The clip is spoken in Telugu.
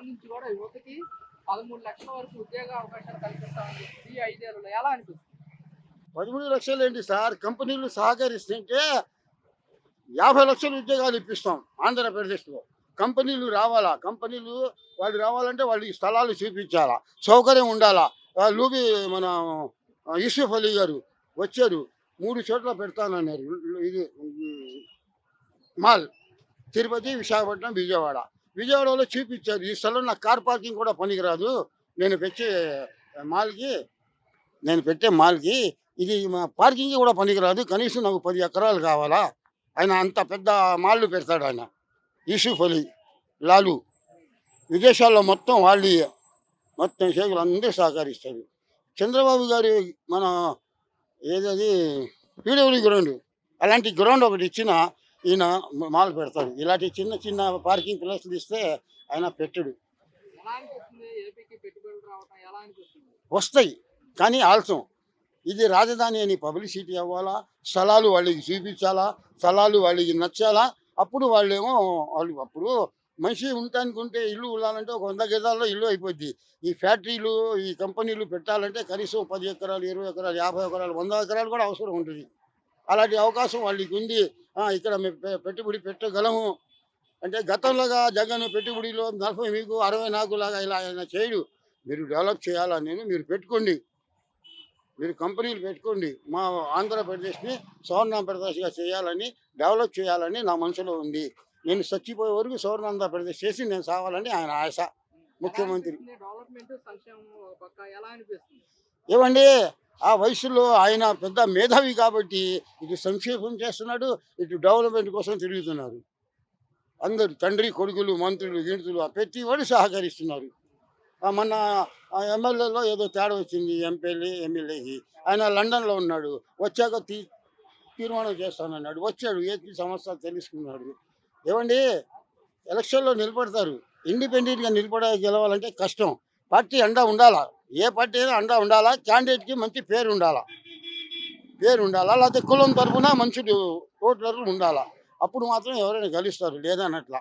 సంబంధించి కూడా యువతకి పదమూడు లక్షల వరకు ఉద్యోగ అవకాశాలు కల్పిస్తామని ఈ ఐదేళ్ళలో ఎలా అనిపిస్తుంది? పదమూడు లక్షలు ఏంటి సార్? కంపెనీలు సహకరిస్తుంటే యాభై లక్షల ఉద్యోగాలు ఇప్పిస్తాం ఆంధ్రప్రదేశ్లో. కంపెనీలు రావాలా? కంపెనీలు వాళ్ళు రావాలంటే వాళ్ళకి స్థలాలు చూపించాలా? సౌకర్యం ఉండాలా? లూబి మన యూసుఫ్ అలీ గారు వచ్చారు. మూడు చోట్ల పెడతానన్నారు. ఇది మాల్ తిరుపతి విశాఖపట్నం విజయవాడ. విజయవాడలో చూపించారు. ఈ స్థలం నాకు కార్ పార్కింగ్ కూడా పనికిరాదు. నేను పెట్టే మాల్కి నేను పెట్టే మాల్కి ఇది మా పార్కింగ్ కూడా పనికిరాదు. కనీసం నాకు పది ఎకరాలు కావాలా? ఆయన అంత పెద్ద మాల్లు పెడతాడు ఆయన. యూసుఫ్ అలీ లాలు. విదేశాల్లో మొత్తం వాళ్ళు మొత్తం షేకులు అందరూ సహకరిస్తారు. చంద్రబాబు గారి మన ఏదది పీడబ్ల్యూ గ్రౌండ్ అలాంటి గ్రౌండ్ ఒకటి ఇచ్చిన ఈయన మాల్ పెడతాడు. ఇలాంటి చిన్న చిన్న పార్కింగ్ ప్లేస్లు ఇస్తే ఆయన పెట్టడు. వస్తాయి కానీ ఆలస్యం. ఇది రాజధాని అని పబ్లిసిటీ అవ్వాలా? స్థలాలు వాళ్ళకి చూపించాలా? స్థలాలు వాళ్ళకి నచ్చాలా? అప్పుడు వాళ్ళేమో వాళ్ళు అప్పుడు మనిషి ఉండటానికి ఇల్లు ఉండాలంటే ఒక వంద గజాల్లో ఇల్లు అయిపోద్ది. ఈ ఫ్యాక్టరీలు ఈ కంపెనీలు పెట్టాలంటే కనీసం పది ఎకరాలు ఇరవై ఎకరాలు యాభై ఎకరాలు వంద ఎకరాలు కూడా అవసరం ఉంటుంది. అలాంటి అవకాశం వాళ్ళకి ఉంది. ఇక్కడ మేము పెట్టుబడి పెట్టగలము. అంటే గతంలోగా జగన్ పెట్టుబడిలో నలభై మీకు అరవై నాకు లాగా ఇలా ఆయన చేయడు. మీరు డెవలప్ చేయాలా నేను మీరు పెట్టుకోండి. మీరు కంపెనీలు పెట్టుకోండి. మా ఆంధ్రప్రదేశ్ని స్వర్ణాంధ్రప్రదేశ్గా చేయాలని డెవలప్ చేయాలని నా మనసులో ఉంది. నేను చచ్చిపోయే వరకు స్వర్ణాంధ్రప్రదేశ్ చేసి నేను సావాలని ఆయన ఆశ. ముఖ్యమంత్రి. ఏమండి? ఆ వయసులో ఆయన పెద్ద మేధావి కాబట్టి ఇటు సంక్షేమం చేస్తున్నాడు ఇటు డెవలప్మెంట్ కోసం తిరుగుతున్నారు. అందరు తండ్రి కొడుకులు మంత్రులు గింతులు ప్రతి వాడు సహకరిస్తున్నారు. ఆ ఎమ్మెల్యేలో ఏదో తేడా వచ్చింది ఎంపీఎల్ఏ ఎమ్మెల్యేకి ఆయన లండన్లో ఉన్నాడు. వచ్చాక తీ తీర్మానం చేస్తానన్నాడు. వచ్చాడు ఏపీ సమస్య తెలుసుకున్నాడు. ఏమండి ఎలక్షన్లో నిలబడతారు. ఇండిపెండెంట్గా నిలబడ గెలవాలంటే కష్టం. పార్టీ అండా ఉండాలా? ఏ పార్టీ అయినా అండా ఉండాలా? క్యాండిడేట్కి మంచి పేరు ఉండాలా? పేరు ఉండాలా? లేకపోతే కులం తరఫున మంచి ఓట్లర్లు ఉండాలా? అప్పుడు మాత్రం ఎవరైనా గెలుస్తారు లేదన్నట్లా.